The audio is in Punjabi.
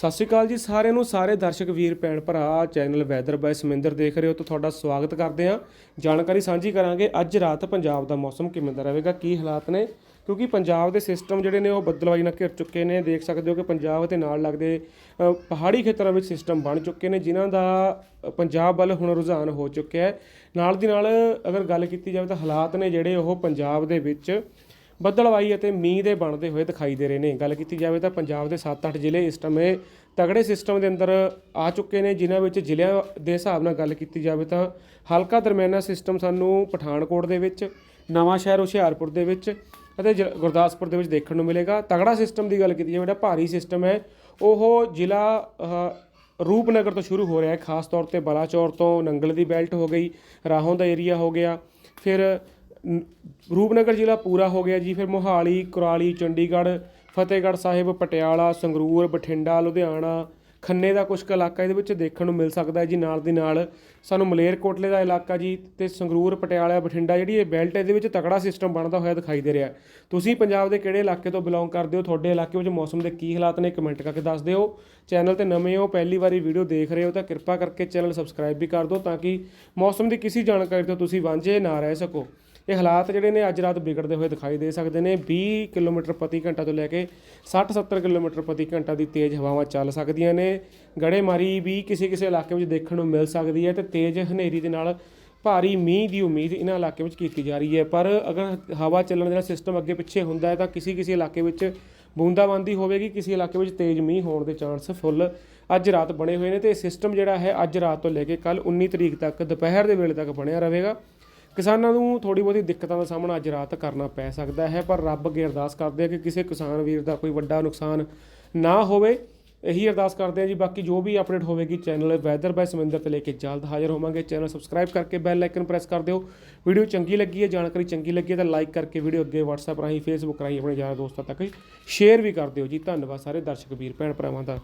ਸਤਿ ਸ਼੍ਰੀ ਅਕਾਲ ਜੀ ਸਾਰਿਆਂ ਨੂੰ, ਸਾਰੇ ਦਰਸ਼ਕ ਵੀਰ, ਭੈਣ ਭਰਾ, ਚੈਨਲ ਵੈਦਰ ਬਾਈ ਸਮਿੰਦਰ ਦੇਖ ਰਹੇ ਹੋ ਤਾਂ ਤੁਹਾਡਾ ਸਵਾਗਤ ਕਰਦੇ ਹਾਂ। ਜਾਣਕਾਰੀ ਸਾਂਝੀ ਕਰਾਂਗੇ। ਅੱਜ ਰਾਤ ਪੰਜਾਬ ਦਾ ਮੌਸਮ ਕਿਵੇਂ ਦਾ ਰਹੇਗਾ, ਕੀ ਹਾਲਾਤ ਨੇ? ਕਿਉਂਕਿ ਪੰਜਾਬ ਦੇ ਸਿਸਟਮ ਜਿਹੜੇ ਨੇ ਉਹ ਬੱਦਲਵਾਈ ਨਾਲ ਘਿਰ ਚੁੱਕੇ ਨੇ। ਦੇਖ ਸਕਦੇ ਹੋ ਕਿ ਪੰਜਾਬ ਅਤੇ ਨਾਲ ਲੱਗਦੇ ਪਹਾੜੀ ਖੇਤਰਾਂ ਵਿੱਚ ਸਿਸਟਮ ਬਣ ਚੁੱਕੇ ਨੇ, ਜਿਨ੍ਹਾਂ ਦਾ ਪੰਜਾਬ ਵੱਲ ਹੁਣ ਰੁਝਾਨ ਹੋ ਚੁੱਕਿਆ ਹੈ। ਨਾਲ ਦੀ ਨਾਲ ਅਗਰ ਗੱਲ ਕੀਤੀ ਜਾਵੇ ਤਾਂ ਹਾਲਾਤ ਨੇ ਜਿਹੜੇ ਉਹ ਪੰਜਾਬ ਦੇ ਵਿੱਚ ਬੱਦਲਵਾਈ ਅਤੇ ਮੀਂਹ ਦੇ ਬਣਦੇ ਹੋਏ ਦਿਖਾਈ ਦੇ ਰਹੇ ਨੇ। ਗੱਲ ਕੀਤੀ ਜਾਵੇ ਤਾਂ ਪੰਜਾਬ ਦੇ 7-8 ਜ਼ਿਲ੍ਹੇ ਇਸ ਸਮੇਂ ਤਗੜੇ ਸਿਸਟਮ ਦੇ ਅੰਦਰ ਆ ਚੁੱਕੇ ਨੇ, ਜਿਨ੍ਹਾਂ ਵਿੱਚ ਜ਼ਿਲ੍ਹਿਆਂ ਦੇ ਹਿਸਾਬ ਨਾਲ ਗੱਲ ਕੀਤੀ ਜਾਵੇ ਤਾਂ ਹਲਕਾ ਦਰਮਿਆਨਾ ਸਿਸਟਮ ਸਾਨੂੰ ਪਠਾਨਕੋਟ ਦੇ ਵਿੱਚ, ਨਵਾਂ ਸ਼ਹਿਰ ਹੁਸ਼ਿਆਰਪੁਰ ਦੇ ਵਿੱਚ ਅਤੇ ਜ- ਗੁਰਦਾਸਪੁਰ ਦੇ ਵਿੱਚ ਦੇਖਣ ਨੂੰ ਮਿਲੇਗਾ। ਤਗੜਾ ਸਿਸਟਮ ਦੀ ਗੱਲ ਕੀਤੀ ਜਾਵੇ ਜਿਹੜਾ ਭਾਰੀ ਸਿਸਟਮ ਹੈ। ਉਹ ਜ਼ਿਲ੍ਹਾ ਰੂਪਨਗਰ ਤੋਂ ਸ਼ੁਰੂ ਹੋ ਰਿਹਾ ਹੈ। ਖਾਸ ਤੌਰ ਤੇ ਬਲਾਚੌਰ ਤੋਂ ਨੰਗਲ ਦੀ ਬੈਲਟ ਹੋ ਗਈ, ਰਾਹੋਂ ਦਾ ਏਰੀਆ ਹੋ ਗਿਆ। ਫਿਰ ਰੂਪਨਗਰ ਜ਼ਿਲ੍ਹਾ ਪੂਰਾ ਹੋ ਗਿਆ ਜੀ, ਫਿਰ ਮੋਹਾਲੀ, ਕੁਰਾਲੀ, ਚੰਡੀਗੜ੍ਹ, ਫਤਿਹਗੜ੍ਹ ਸਾਹਿਬ, ਪਟਿਆਲਾ, ਸੰਗਰੂਰ, ਬਠਿੰਡਾ, ਲੁਧਿਆਣਾ, ਖੰਨੇ ਦਾ ਕੁਝ ਕੁ ਇਲਾਕਾ ਇਹਦੇ ਵਿੱਚ ਦੇਖਣ ਨੂੰ ਮਿਲ ਸਕਦਾ ਹੈ ਜੀ ਨਾਲ ਦੀ ਨਾਲ। ਸਾਨੂੰ ਮਲੇਰਕੋਟਲੇ ਦਾ ਇਲਾਕਾ ਜੀ ਤੇ ਸੰਗਰੂਰ, ਪਟਿਆਲਾ, ਬਠਿੰਡਾ ਜਿਹੜੀ ਇਹ ਬੈਲਟ ਇਹਦੇ ਵਿੱਚ ਤਕੜਾ ਸਿਸਟਮ ਬਣਦਾ ਹੋਇਆ ਦਿਖਾਈ ਦੇ ਰਿਹਾ ਤੁਸੀਂ ਪੰਜਾਬ ਦੇ ਕਿਹੜੇ ਇਲਾਕੇ ਤੋਂ ਬਿਲੋਂਗ ਕਰਦੇ ਹੋ? ਤੁਹਾਡੇ ਇਲਾਕੇ ਵਿੱਚ ਮੌਸਮ ਦੇ ਕੀ ਹਾਲਾਤ ਨੇ? ਕਮੈਂਟ ਕਰਕੇ ਦੱਸ ਦਿਓ। ਚੈਨਲ ਤੇ ਨਵੇਂ ਹੋ, ਪਹਿਲੀ ਵਾਰੀ ਵੀਡੀਓ ਦੇਖ ਰਹੇ ਹੋ ਤਾਂ ਕਿਰਪਾ ਕਰਕੇ ਚੈਨਲ ਸਬਸਕ੍ਰਾਈਬ ਵੀ ਕਰ ਦਿਓ ਤਾਂ ਕਿ ਮੌਸਮ ਦੀ ਕਿਸੇ ਜਾਣਕਾਰੀ ਤੋਂ ਤੁਸੀਂ ਵਾਂਝੇ ਨਾ ਰਹਿ ਸਕੋ। ਇਹ ਹਾਲਾਤ ਜਿਹੜੇ ਨੇ ਅੱਜ ਰਾਤ ਵਿਗੜਦੇ ਹੋਏ ਦਿਖਾਈ ਦੇ ਸਕਦੇ ਨੇ। 20 ਕਿਲੋਮੀਟਰ ਪ੍ਰਤੀ ਘੰਟਾ ਤੋਂ ਲੈ ਕੇ 60-70 ਕਿਲੋਮੀਟਰ ਪ੍ਰਤੀ ਘੰਟਾ ਦੀ ਤੇਜ਼ ਹਵਾਵਾਂ ਚੱਲ ਸਕਦੀਆਂ ਨੇ। ਗੜੇਮਾਰੀ ਵੀ ਕਿਸੇ ਕਿਸੇ ਇਲਾਕੇ ਵਿੱਚ ਦੇਖਣ ਨੂੰ ਮਿਲ ਸਕਦੀ ਹੈ ਤੇ ਤੇਜ਼ ਹਨੇਰੀ ਦੇ ਨਾਲ ਭਾਰੀ ਮੀਂਹ ਦੀ ਉਮੀਦ ਇਹਨਾਂ ਇਲਾਕੇ ਵਿੱਚ ਕੀਤੀ ਜਾ ਰਹੀ ਹੈ। ਪਰ ਅਗਰ ਹਵਾ ਚੱਲਣ ਦੇ ਨਾਲ ਸਿਸਟਮ ਅੱਗੇ ਪਿੱਛੇ ਹੁੰਦਾ ਹੈ ਤਾਂ ਕਿਸੇ ਕਿਸੇ ਇਲਾਕੇ ਵਿੱਚ ਬੂੰਦਾਬਾਂਦੀ ਹੋਵੇਗੀ, ਕਿਸੇ ਇਲਾਕੇ ਵਿੱਚ ਤੇਜ਼ ਮੀਂਹ ਹੋਣ ਦੇ ਚਾਂਸ ਫੁੱਲ ਅੱਜ ਰਾਤ ਬਣੇ ਹੋਏ ਨੇ ਤੇ ਸਿਸਟਮ ਜਿਹੜਾ ਹੈ ਅੱਜ ਰਾਤ ਤੋਂ ਲੈ ਕੇ ਕੱਲ 19 ਤਰੀਕ ਤੱਕ, ਦੁਪਹਿਰ ਦੇ ਵੇਲੇ ਤੱਕ ਬਣਿਆ ਰਹੇਗਾ। ਕਿਸਾਨਾਂ ਨੂੰ ਥੋੜੀ ਬਹੁਤੀ ਦਿੱਕਤਾਂ ਦਾ ਸਾਹਮਣਾ ਅੱਜ ਰਾਤ ਕਰਨਾ ਪੈ ਸਕਦਾ ਹੈ, ਪਰ ਰੱਬ ਅੱਗੇ ਅਰਦਾਸ ਕਰਦੇ ਆ ਕਿ ਕਿਸੇ ਕਿਸਾਨ ਵੀਰ ਦਾ ਕੋਈ ਵੱਡਾ ਨੁਕਸਾਨ ਨਾ ਹੋਵੇ। ਇਹੀ ਅਰਦਾਸ ਕਰਦੇ ਆ ਜੀ, ਬਾਕੀ ਜੋ ਵੀ ਅਪਡੇਟ ਹੋਵੇਗੀ ਚੈਨਲ ਵੈਦਰ ਬਾਈ ਸਮਿੰਦਰ ਤੇ ਲੈ ਕੇ ਜਲਦ ਹਾਜ਼ਰ ਹੋਵਾਂਗੇ। ਚੈਨਲ ਸਬਸਕ੍ਰਾਈਬ ਕਰਕੇ ਬੈਲ ਆਈਕਨ ਪ੍ਰੈਸ ਕਰ ਦਿਓ। ਵੀਡੀਓ ਚੰਗੀ ਲੱਗੀ ਹੈ, ਜਾਣਕਾਰੀ ਚੰਗੀ ਲੱਗੀ ਹੈ ਤਾਂ ਲਾਈਕ ਕਰਕੇ ਵੀਡੀਓ ਅੱਗੇ WhatsApp ਰਾਹੀਂ, Facebook ਰਾਹੀਂ ਆਪਣੇ ਯਾਰਾਂ ਦੋਸਤਾਂ ਤੱਕ ਸ਼ੇਅਰ ਵੀ ਕਰ ਦਿਓ ਜੀ। ਧੰਨਵਾਦ ਸਾਰੇ ਦਰਸ਼ਕ ਵੀਰ, ਭੈਣ ਭਰਾਵਾਂ ਦਾ।